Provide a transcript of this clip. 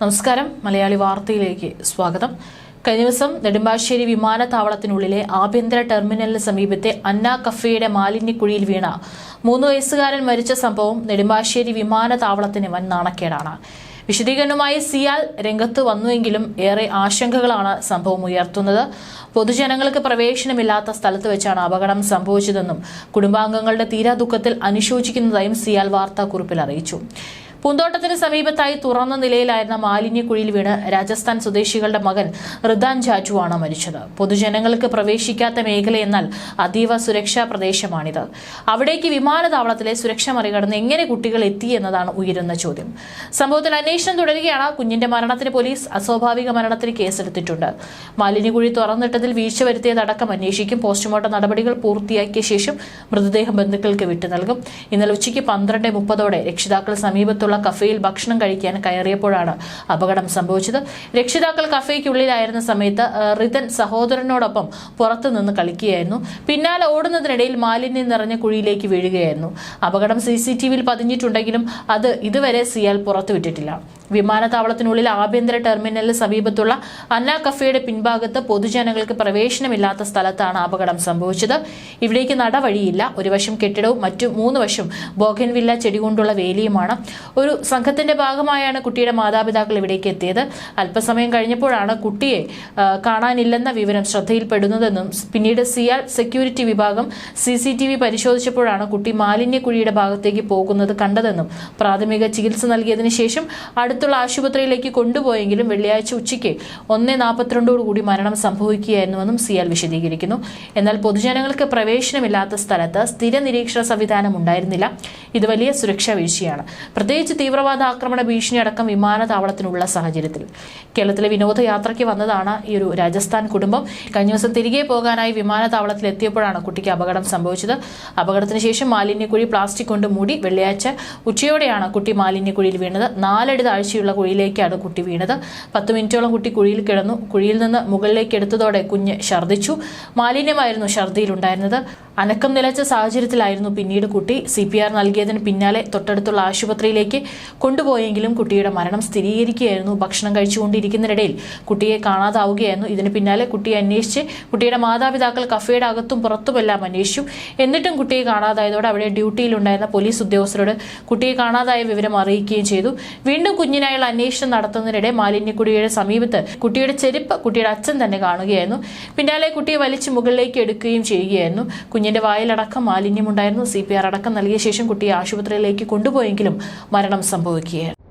നമസ്കാരം. മലയാളി വാർത്തയിലേക്ക് സ്വാഗതം. കഴിഞ്ഞ ദിവസം നെടുമ്പാശ്ശേരി വിമാനത്താവളത്തിനുള്ളിലെ ആഭ്യന്തര ടെർമിനലിന് സമീപത്തെ അന്ന കഫേയുടെ മാലിന്യക്കുഴിയിൽ വീണ മൂന്ന് വയസ്സുകാരൻ മരിച്ച സംഭവം നെടുമ്പാശ്ശേരി വിമാനത്താവളത്തിന് വൻ നാണക്കേടാണ്. വിശദീകരണവുമായി സിയാൽ രംഗത്ത് വന്നുവെങ്കിലും ഏറെ ആശങ്കകളാണ് സംഭവം ഉയർത്തുന്നത്. പൊതുജനങ്ങൾക്ക് പ്രവേശനമില്ലാത്ത സ്ഥലത്ത് വെച്ചാണ് അപകടം സംഭവിച്ചതെന്നും കുടുംബാംഗങ്ങളുടെ തീരാ ദുഃഖത്തിൽ അനുശോചിക്കുന്നതായും സിയാൽ വാർത്താക്കുറിപ്പിൽ അറിയിച്ചു. പൂന്തോട്ടത്തിന് സമീപത്തായി തുറന്ന നിലയിലായിരുന്ന മാലിന്യക്കുഴിയിൽ വീണ് രാജസ്ഥാൻ സ്വദേശികളുടെ മകൻ റിദാൻ ജാജുവാണ് മരിച്ചത്. പൊതുജനങ്ങൾക്ക് പ്രവേശിക്കാത്ത മേഖലയെന്നാൽ അതീവ സുരക്ഷാ പ്രദേശമാണിത്. അവിടേക്ക് വിമാനത്താവളത്തിലെ സുരക്ഷ മറികടന്ന് എങ്ങനെ കുട്ടികൾ എത്തി എന്നതാണ് ഉയരുന്ന ചോദ്യം. സംഭവത്തിൽ അന്വേഷണം തുടരുകയാണ്. കുഞ്ഞിന്റെ മരണത്തിന് പോലീസ് അസ്വാഭാവിക മരണത്തിന് കേസെടുത്തിട്ടുണ്ട്. മാലിന്യക്കുഴി തുറന്നിട്ടതിൽ വീഴ്ച വരുത്തിയതടക്കം അന്വേഷിക്കും. പോസ്റ്റ്മോർട്ടം നടപടികൾ പൂർത്തിയാക്കിയ ശേഷം മൃതദേഹം ബന്ധുക്കൾക്ക് വിട്ടു നൽകും. ഇന്നലെ ഉച്ചയ്ക്ക് പന്ത്രണ്ട് മുപ്പതോടെ രക്ഷിതാക്കൾ സമീപത്തുള്ള കഫേയിൽ ഭക്ഷണം കഴിക്കാൻ കയറിയപ്പോഴാണ് അപകടം സംഭവിച്ചത്. രക്ഷിതാക്കൾ കഫേയ്ക്കുള്ളിലായിരുന്ന സമയത്ത് റിതൻ സഹോദരനോടൊപ്പം പുറത്തു നിന്ന് കളിക്കുകയായിരുന്നു. പിന്നാലെ ഓടുന്നതിനിടയിൽ മാലിന്യം നിറഞ്ഞ കുഴിയിലേക്ക് വീഴുകയായിരുന്നു. അപകടം സി സി ടി വിയിൽ പതിഞ്ഞിട്ടുണ്ടെങ്കിലും അത് ഇതുവരെ സിയാൽ പുറത്തുവിട്ടിട്ടില്ല. വിമാനത്താവളത്തിനുള്ളിൽ ആഭ്യന്തര ടെർമിനലിന് സമീപത്തുള്ള അന്ന കഫേയുടെ പിൻഭാഗത്ത് പൊതുജനങ്ങൾക്ക് പ്രവേശനമില്ലാത്ത സ്ഥലത്താണ് അപകടം സംഭവിച്ചത്. ഇവിടേക്ക് നടവഴിയില്ല. ഒരു വശം കെട്ടിടവും മറ്റു മൂന്ന് വശം ബോഗൻവില്ല ചെടി കൊണ്ടുള്ള വേലിയുമാണ്. ഒരു സംഘത്തിന്റെ ഭാഗമായാണ് കുട്ടിയുടെ മാതാപിതാക്കൾ ഇവിടേക്ക് എത്തിയത്. അല്പസമയം കഴിഞ്ഞപ്പോഴാണ് കുട്ടിയെ കാണാനില്ലെന്ന വിവരം ശ്രദ്ധയിൽപ്പെടുന്നതെന്നും പിന്നീട് സിയാൽ സെക്യൂരിറ്റി വിഭാഗം സി സി ടി വി പരിശോധിച്ചപ്പോഴാണ് കുട്ടി മാലിന്യക്കുഴിയുടെ ഭാഗത്തേക്ക് പോകുന്നത് കണ്ടതെന്നും പ്രാഥമിക ചികിത്സ നൽകിയതിനു ശേഷം അടുത്തുള്ള ആശുപത്രിയിലേക്ക് കൊണ്ടുപോയെങ്കിലും വെള്ളിയാഴ്ച ഉച്ചയ്ക്ക് ഒന്നേ നാൽപ്പത്തിരണ്ടോടുകൂടി മരണം സംഭവിക്കുകയായിരുന്നുവെന്നും സിയാൽ വിശദീകരിക്കുന്നു. എന്നാൽ പൊതുജനങ്ങൾക്ക് പ്രവേശനമില്ലാത്ത സ്ഥലത്ത് സ്ഥിര നിരീക്ഷണ സംവിധാനം ഉണ്ടായിരുന്നില്ല. ഇത് വലിയ സുരക്ഷാ വീഴ്ചയാണ്. പ്രത്യേകിച്ച് തീവ്രവാദ ആക്രമണ ഭീഷണി അടക്കം വിമാനത്താവളത്തിനുള്ള സാഹചര്യത്തിൽ. കേരളത്തിലെ വിനോദയാത്രയ്ക്ക് വന്നതാണ് ഈ ഒരു രാജസ്ഥാൻ കുടുംബം. കഴിഞ്ഞ ദിവസം തിരികെ പോകാനായി വിമാനത്താവളത്തിൽ എത്തിയപ്പോഴാണ് കുട്ടിക്ക് അപകടം സംഭവിച്ചത്. അപകടത്തിന് ശേഷം മാലിന്യക്കുഴി പ്ലാസ്റ്റിക് കൊണ്ട് മൂടി വെള്ളിയാഴ്ച ഉച്ചയോടെയാണ് കുട്ടി മാലിന്യക്കുഴിയിൽ വീണത്. നാലടി താഴ്ചയുള്ള കുഴിയിലേക്കാണ് കുട്ടി വീണത്. പത്ത് മിനിറ്റോളം കുട്ടി കുഴിയിൽ കിടന്നു. കുഴിയിൽ നിന്ന് മുകളിലേക്ക് എടുത്തതോടെ കുഞ്ഞ് ഛർദ്ദിച്ചു. മാലിന്യമായിരുന്നു ഛർദ്ദിയിലുണ്ടായിരുന്നത്. അനക്കം നിലച്ച സാഹചര്യത്തിലായിരുന്നു പിന്നീട് കുട്ടി സി പി ആർ നൽകിയതിന് പിന്നാലെ തൊട്ടടുത്തുള്ള ആശുപത്രിയിലേക്ക് കൊണ്ടുപോയെങ്കിലും കുട്ടിയുടെ മരണം സ്ഥിരീകരിക്കുകയായിരുന്നു. ഭക്ഷണം കഴിച്ചുകൊണ്ടിരിക്കുന്നതിനിടയിൽ കുട്ടിയെ കാണാതാവുകയായിരുന്നു. ഇതിന് പിന്നാലെ കുട്ടിയെ അന്വേഷിച്ച് കുട്ടിയുടെ മാതാപിതാക്കൾ കഫേയുടെ അകത്തും പുറത്തുമെല്ലാം അന്വേഷിച്ചു. എന്നിട്ടും കുട്ടിയെ കാണാതായതോടെ അവിടെ ഡ്യൂട്ടിയിലുണ്ടായിരുന്ന പോലീസ് ഉദ്യോഗസ്ഥരോട് കുട്ടിയെ കാണാതായ വിവരം അറിയിക്കുകയും ചെയ്തു. വീണ്ടും കുഞ്ഞിനായുള്ള അന്വേഷണം നടത്തുന്നതിനിടെ മാലിന്യക്കുടിയുടെ സമീപത്ത് കുട്ടിയുടെ ചെരുപ്പ് കുട്ടിയുടെ അച്ഛൻ തന്നെ കാണുകയായിരുന്നു. പിന്നാലെ കുട്ടിയെ വലിച്ചു മുകളിലേക്ക് എടുക്കുകയും ചെയ്യുകയായിരുന്നു. കുഞ്ഞിന്റെ വായിലടക്കം മാലിന്യമുണ്ടായിരുന്നു. സി പി ആർ അടക്കം നൽകിയ ശേഷം കുട്ടിയെ ആശുപത്രിയിലേക്ക് കൊണ്ടുപോയെങ്കിലും മരണം സംഭവിക്കുകയായിരുന്നു.